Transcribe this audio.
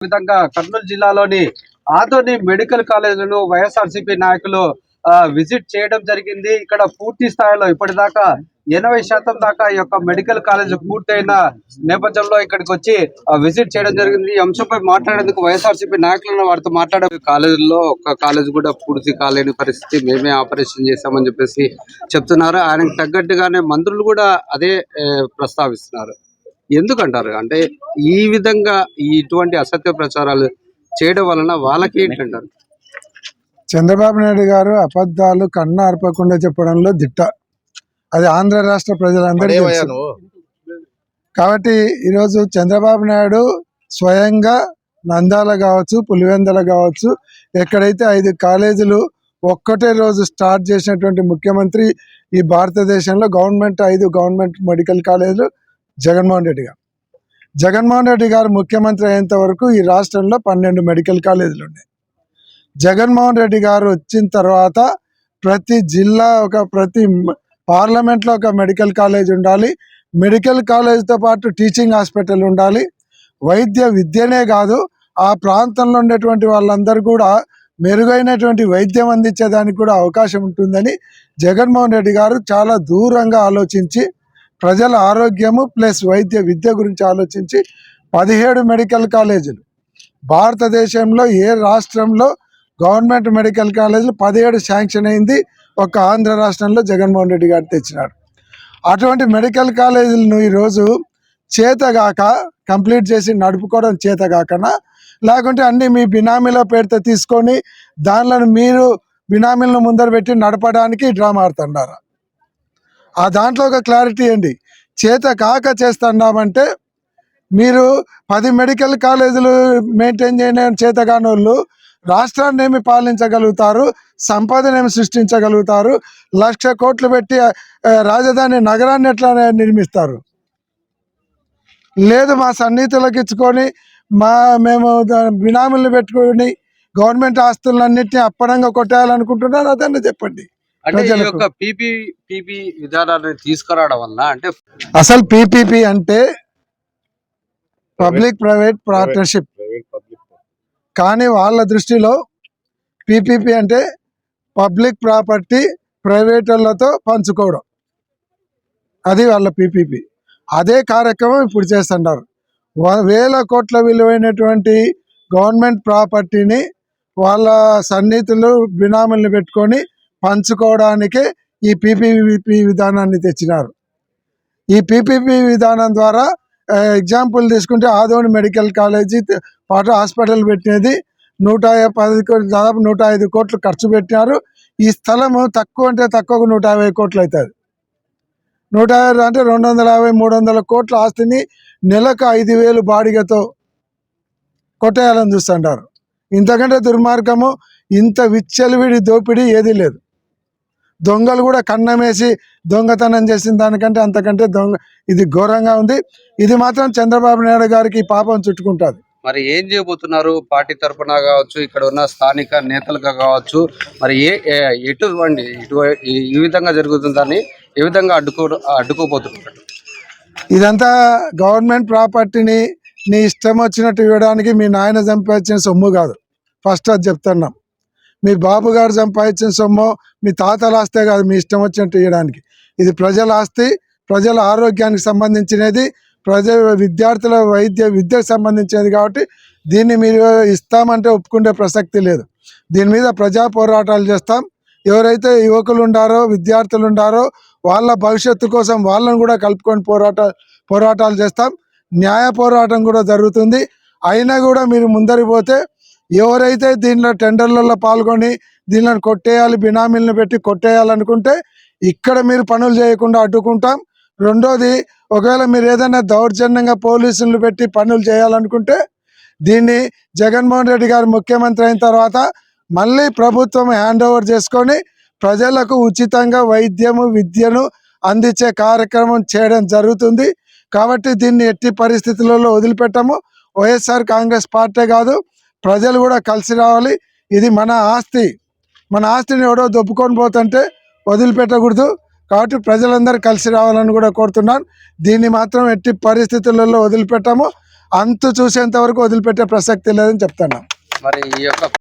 విధంగా కర్నూలు జిల్లాలోని ఆదోని మెడికల్ కాలేజీలను వైఎస్ఆర్సీపీ నాయకులు ఆ, విజిట్ చేయడం జరిగింది. ఇక్కడ పూర్తి స్థాయిలో ఇప్పటిదాకా ఎనభై శాతం దాకా ఈ యొక్క మెడికల్ కాలేజ్ పూర్తయిన నేపథ్యంలో ఇక్కడికి వచ్చి విజిట్ చేయడం జరిగింది. ఈ అంశంపై మాట్లాడేందుకు వైఎస్ఆర్సీపీ నాయకులను వారితో మాట్లాడే కాలేజీలో ఒక్క కాలేజ్ కూడా పూర్తి కాలేని పరిస్థితి మేమే ఆపరేషన్ చేశామని చెప్పేసి చెప్తున్నారు. ఆయనకు తగ్గట్టుగానే మంత్రులు కూడా అదే ప్రస్తావిస్తున్నారు. ఎందుకంటారు? అంటే ఈ విధంగా ఇటువంటి అసత్య ప్రచారాలు చేయడం వలన వాళ్ళకి ఏంటంటారు చంద్రబాబు నాయుడు గారు అబద్ధాలు కన్ను అర్పకుండా చెప్పడంలో దిట్ట. అది ఆంధ్ర రాష్ట్ర ప్రజలందరికీ తెలుసు. కాబట్టి ఈరోజు చంద్రబాబు నాయుడు స్వయంగా నందాల కావచ్చు పులివెందల కావచ్చు ఎక్కడైతే ఐదు కాలేజీలు ఒక్కటే రోజు స్టార్ట్ చేసినటువంటి ముఖ్యమంత్రి ఈ భారతదేశంలో గవర్నమెంట్ ఐదు గవర్నమెంట్ మెడికల్ కాలేజీలు జగన్మోహన్ రెడ్డి గారు. జగన్మోహన్ రెడ్డి గారు ముఖ్యమంత్రి అయ్యేంత వరకు ఈ రాష్ట్రంలో పన్నెండు మెడికల్ కాలేజీలు ఉన్నాయి. జగన్మోహన్ రెడ్డి గారు వచ్చిన తర్వాత ప్రతి జిల్లా ఒక ప్రతి పార్లమెంట్లో ఒక మెడికల్ కాలేజ్ ఉండాలి. మెడికల్ కాలేజ్తో పాటు టీచింగ్ హాస్పిటల్ ఉండాలి. వైద్య విద్యనే కాదు ఆ ప్రాంతంలో ఉండేటువంటి వాళ్ళందరూ కూడా మెరుగైనటువంటి వైద్యం అందించేదానికి కూడా అవకాశం ఉంటుందని జగన్మోహన్ రెడ్డి గారు చాలా దూరంగా ఆలోచించి ప్రజల ఆరోగ్యము ప్లస్ వైద్య విద్య గురించి ఆలోచించి పదిహేడు మెడికల్ కాలేజీలు. భారతదేశంలో ఏ రాష్ట్రంలో గవర్నమెంట్ మెడికల్ కాలేజీలు పదిహేడు శాంక్షన్ అయింది ఒక ఆంధ్ర రాష్ట్రంలో జగన్మోహన్ రెడ్డి గారు తెచ్చినారు అటువంటి మెడికల్ కాలేజీలను ఈరోజు చేతగాక కంప్లీట్ చేసి నడుపుకోవడం చేతగాకనా? లేకుంటే అన్ని మీ బినామీల పేరుతో తీసుకొని దానిలో మీరు బినామీలను ముందర పెట్టి నడపడానికి డ్రామా ఆడుతున్నారా ఆ దాంట్లో ఒక క్లారిటీ అండి. చేత కాక చేస్తున్నామంటే మీరు పది మెడికల్ కాలేజీలు మెయింటైన్ చేయడం చేతగాని వాళ్ళు రాష్ట్రాన్ని ఏమి పాలించగలుగుతారు సంపదనేమి సృష్టించగలుగుతారు లక్ష కోట్లు పెట్టి రాజధాని నగరాన్ని ఎట్లా నిర్మిస్తారు? లేదు మా సన్నిహితులకు ఇచ్చుకొని మా మేము దా- బినామీలు పెట్టుకొని గవర్నమెంట్ ఆస్తులన్నింటినీ అప్పనంగా కొట్టేయాలనుకుంటున్నారు? అదన్నా చెప్పండి. అంటే ఈ ప్రజలకు. యొక్క పీపీ పీపీ విధానాన్ని తీసుకురావడం వలన అంటే అసలు పీపీపీ అంటే పబ్లిక్ ప్రైవేట్ పార్ట్నర్షిప్. కానీ వాళ్ళ దృష్టిలో పీపీపీ అంటే పబ్లిక్ ప్రాపర్టీ ప్రైవేట్ వాళ్ళతో పంచుకోవడం. అది వాళ్ళ పీపీపీ. అదే కార్యక్రమం ఇప్పుడు చేస్తున్నారు. వేల కోట్ల విలువైనటువంటి గవర్నమెంట్ ప్రాపర్టీని వాళ్ళ సన్నిహితులు బినామీలను పెట్టుకొని పంచుకోవడానికే ఈ పీపీపీ విధానాన్ని తెచ్చినారు. ఈ పీపీపీ విధానం ద్వారా ఎగ్జాంపుల్ తీసుకుంటే ఆదోని మెడికల్ కాలేజీ పాటు హాస్పిటల్ పెట్టినది. నూట పది కోట్లు దాదాపు నూట ఐదు కోట్లు ఖర్చు పెట్టినారు. ఈ స్థలము తక్కువ అంటే తక్కువ నూట యాభై కోట్లు అవుతుంది నూట యాభై అంటే రెండు వందల యాభై మూడు వందల కోట్ల ఆస్తిని నెలకు ఐదు వేలు బాడిగతో కొట్టేయాలని చూస్తుంటారు. ఇంతకంటే దుర్మార్గము ఇంత విచ్చలవిడి దోపిడీ ఏదీ లేదు. దొంగలు కూడా కన్నమేసి దొంగతనం చేసిన దానికంటే అంతకంటే దొంగ ఇది ఘోరంగా ఉంది. ఇది మాత్రం చంద్రబాబు నాయుడు గారికి పాపం చుట్టుకుంటుంది. మరి ఏం చేయబోతున్నారు? పార్టీ తరఫున కావచ్చు ఇక్కడ ఉన్న స్థానిక నేతలుగా కావచ్చు మరి ఏ ఎటువంటి ఇటు ఈ- ఈ విధంగా జరుగుతుందని ఏ విధంగా అడ్డుకో అడ్డుకోబోతున్నారు? ఇదంతా గవర్నమెంట్ ప్రాపర్టీని నీ ఇష్టం వచ్చినట్టు ఇవ్వడానికి మీ నాయన సంపాదించిన సొమ్ము కాదు. ఫస్ట్ అది చెప్తున్నాం. మీ బాబు గారు సంపాదించిన సొమ్ము మీ తాతల ఆస్తే కాదు మీ ఇష్టం వచ్చినట్టు ఇవ్వడానికి ఇది ప్రజల ఆస్తి ప్రజల ఆరోగ్యానికి సంబంధించినది ప్రజ విద్యార్థుల వైద్య విద్యకు సంబంధించినది కాబట్టి దీన్ని మీరు ఇస్తామంటే ఒప్పుకునే ప్రసక్తి లేదు. దీని మీద ప్రజా పోరాటాలు చేస్తాం. ఎవరైతే యువకులు ఉండారో విద్యార్థులు ఉండారో వాళ్ళ భవిష్యత్తు కోసం వాళ్ళని కూడా కలుపుకొని పోరాట పోరాటాలు చేస్తాం. న్యాయ పోరాటం కూడా జరుగుతుంది. అయినా కూడా మీరు ముందరిపోతే ఎవరైతే దీనిలో టెండర్లలో పాల్గొని దీనిని కొట్టేయాలి బినామీలను పెట్టి కొట్టేయాలనుకుంటే ఇక్కడ మీరు పనులు చేయకుండా అడ్డుకుంటాం. రెండోది ఒకవేళ మీరు ఏదైనా దౌర్జన్యంగా పోలీసులు పెట్టి పనులు చేయాలనుకుంటే దీన్ని జగన్మోహన్ రెడ్డి గారు ముఖ్యమంత్రి అయిన తర్వాత మళ్ళీ ప్రభుత్వం హ్యాండ్ ఓవర్ చేసుకొని ప్రజలకు ఉచితంగా వైద్యము విద్యను అందించే కార్యక్రమం చేయడం జరుగుతుంది. కాబట్టి దీన్ని ఎట్టి పరిస్థితులలో వదిలిపెట్టము. వైఎస్ఆర్ కాంగ్రెస్ పార్టీ కాదు. ప్రజలు కూడా కలిసి రావాలి. ఇది మన ఆస్తి. మన ఆస్తిని ఎవడో దొప్పుకొని పోతుంటే వదిలిపెట్టకూడదు. కాబట్టి ప్రజలందరూ కలిసి రావాలని కూడా కోరుతున్నాను. దీన్ని మాత్రం ఎట్టి పరిస్థితులలో వదిలిపెట్టాము. అంతు చూసేంత వరకు వదిలిపెట్టే ప్రసక్తి లేదని చెప్తున్నాం మరి ఈ యొక్క